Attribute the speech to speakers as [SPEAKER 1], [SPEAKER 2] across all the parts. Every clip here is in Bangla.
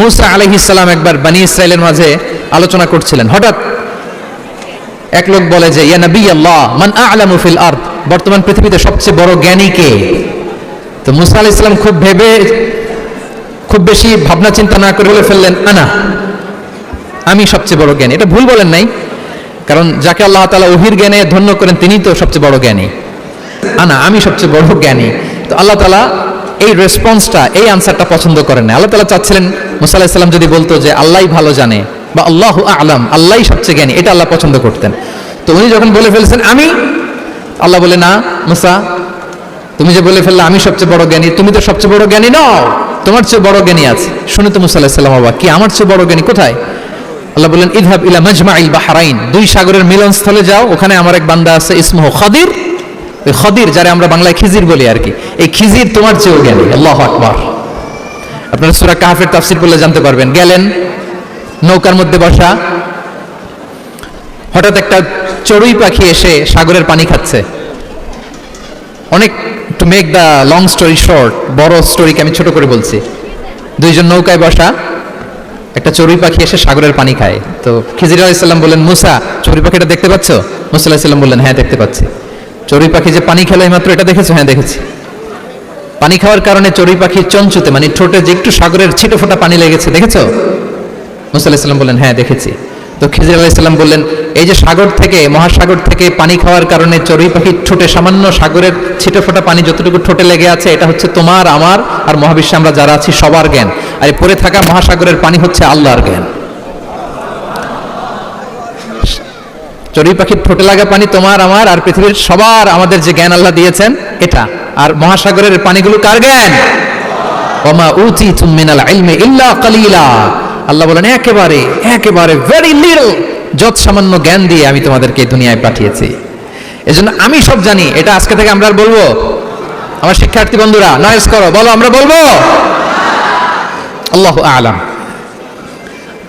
[SPEAKER 1] মুসা আলহিসাল্লাম একবার বানি ইসরায়েলের মাঝে আলোচনা করছিলেন। হঠাৎ এক লোক বলে যে, ইয়া নবী আল্লাহ, মান আ'লামু ফিল আরদ? বর্তমান পৃথিবীতে সবচেয়ে বড় জ্ঞানী কে? তো মুসা আলাইহিস সালাম খুব ভেবে, খুব বেশি ভাবনা চিন্তা না করে বলে ফেললেন, আনা, আমি সবচেয়ে বড় জ্ঞানী। এটা ভুল বলেন নাই, কারণ যাকে আল্লাহ তালা ওহির জ্ঞানে ধন্য করেন তিনি তো সবচেয়ে বড় জ্ঞানী। আনা, আমি সবচেয়ে বড় জ্ঞানী। তো আল্লাহ তালা এই রেসপন্সটা এই আনসারটা পছন্দ করেন না আল্লাহ তালা চাচ্ছিলেন মুসা আলাইহিস যদি বলতো যে আল্লাহই ভালো জানে বা আল্লাহ আলাম, আল্লাহই সবচেয়ে জ্ঞানী, এটা আল্লাহ পছন্দ করতেন। তো উনি যখন বলে ফেলছেন, আমি? আল্লাহ বলে, না, মুসা, তুমি যে বলে ফেললে, আমি সবচেয়ে বড় জ্ঞানী, তুমি তো সবচেয়ে বড় জ্ঞানী নও, তোমার চেয়ে বড় জ্ঞানী আছে। শুনে তো মুসা আলাইহিস বাবা কি, আমার চেয়ে বড় জ্ঞানী কোথায়? আল্লাহ বললেন, ইদহাব ইলা মাজমাইল বাহরাইন, দুই সাগরের মিলনস্থলে যাও, ওখানে আমার এক বান্দা আছে, ইসমহ খাদির। ওই খদির, যারা আমরা বাংলায় খিজির বলি আর কি। এই খিজির তোমার চেয়েও জ্ঞানী, আল্লাহ আকবার। আপনারা সূরা কাহাফের তাফসীর পড়লে জানতে পারবেন। গেলেন, নৌকার মধ্যে বসা। হঠাৎ একটা চড়ুই পাখি এসে সাগরের পানি খাচ্ছে। অনেক to make the long story short, বড় স্টোরিকে আমি ছোট করে বলছি। দুইজন নৌকায় বসা, একটা চড়ুই পাখি এসে সাগরের পানি খায়। তো খিজির আলাইসাল্লাম বললেন, মুসা, চড়ুই পাখিটা দেখতে পাচ্ছ? মুসা আলাহিসাল্লাম বললেন হ্যাঁ দেখতে পাচ্ছি। চড়ুই পাখি যে পানি খেলো মাত্র এটা দেখেছ? হ্যাঁ দেখেছি। পানি খাওয়ার কারণে চড়ুই পাখির চঞ্চুতে মানে ঠোঁটে যে একটু সাগরের ছিটে ফোটা পানি লেগেছে, দেখেছ? মুসা আলাহিসাল্লাম বললেন হ্যাঁ দেখেছি। তো খিজির আলাইসাল্লাম বললেন, এই যে সাগর থেকে, মহাসাগর থেকে পানি খাওয়ার কারণে চড়ুই পাখির ঠোঁটে সামান্য সাগরের ছিটে ফোটা পানি যতটুকু ঠোঁটে লেগে আছে, এটা হচ্ছে তোমার, আমার আর মহাবিশ্বে আমরা যারা আছি, সবার জ্ঞান। আর পড়ে থাকা মহাসাগরের পানি হচ্ছে আল্লাহর জ্ঞান। চড়ুই পাখির ঠোঁটে লাগা পানি তোমার, আমার আর পৃথিবীর সবার আমাদের যে জ্ঞান আল্লাহ দিয়েছেন, এটা। আর মহাসাগরের পানিগুলো কার জ্ঞান? ওমা উচি মিনাল ইলমি ইল্লা কালিলা। আল্লাহ বলেন, একেবারে একেবারে ভেরি লিটল যত সামান্য জ্ঞান দিয়ে আমি তোমাদেরকে দুনিয়ায় পাঠিয়েছি। এজন্য আমি সব জানি, এটা আজকে থেকে আমরা আর বলব। আমার শিক্ষার্থী বন্ধুরা নয়েস করো, বলো, আমরা বলব? আল্লাহ আলাম।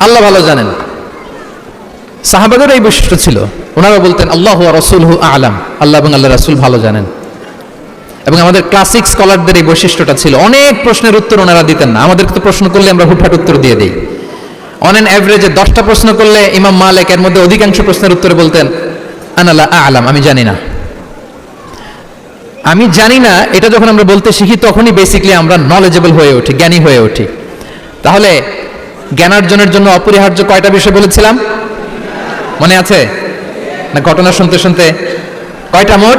[SPEAKER 1] আল্লাহ ভালো জানেন। সাহাবাদের এই বৈশিষ্ট্য ছিল। ওনারা বলতেন, আল্লাহ রসুল আলাম। আল্লাহ এবং আল্লাহ রাসুল ভালো জানেন। এবং আমাদের ক্লাসিক স্কলারদের এই বৈশিষ্ট্যটা ছিল। অনেক প্রশ্নের উত্তর ওনারা দিতেন না। আমাদেরকে তো প্রশ্ন করলে আমরা হুটহাট উত্তর দিয়ে দিই। অন এন অ্যাভারেজে দশটা প্রশ্ন করলে ইমাম মালিক এর মধ্যে অধিকাংশ প্রশ্নের উত্তরে বলতেন আনালা আলাম আমি জানি না। আমি জানি না, এটা যখন আমরা বলতে শিখি তখনই বেসিকলি আমরা নলেজেবল হয়ে উঠি, জ্ঞানী হয়ে উঠি। তাহলে জ্ঞানার্জনের জন্য অপরিহার্য কয়টা বিষয় বলেছিলাম? মনে আছে? না, ঘটনা শুনতে শুনতে। কয়টা মোট?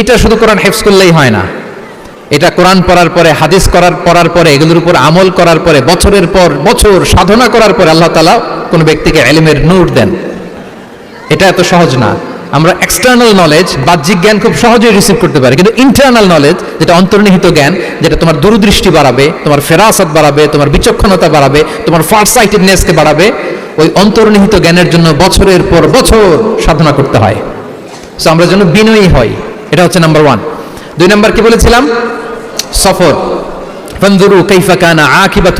[SPEAKER 1] এটা শুধু কোরআন হেফস করলেই হয় না। এটা কোরআন পড়ার পরে, হাদিস করার, পড়ার পরে, এগুলোর উপর আমল করার পরে, বছরের পর বছর, সাধনা করার পরে আল্লাহ তালা কোনো ব্যক্তিকে এলিমের নূর দেন। এটা এত সহজ না। আমরা এক্সটার্নাল নলেজ বাহ্যিক জ্ঞান খুব সহজেই রিসিভ করতে পারি। কিন্তু ইন্টারনাল নলেজ যেটা অন্তর্নিহিত জ্ঞান, যেটা তোমার দূরদৃষ্টি বাড়াবে, তোমার ফেরাসত বাড়াবে, তোমার বিচক্ষণতা বাড়াবে, তোমার ফার সাইটেডনেসকে বাড়াবে, ওই অন্তর্নিহিত জ্ঞানের জন্য বছরের পর বছর সাধনা করতে হয়। সো আমরা যেন বিনয়ী হই। এটা হচ্ছে নাম্বার ওয়ান দুই নাম্বার কি বলেছিলাম? সফর। ফন্দুরু কাইফা কানা আকিবাতু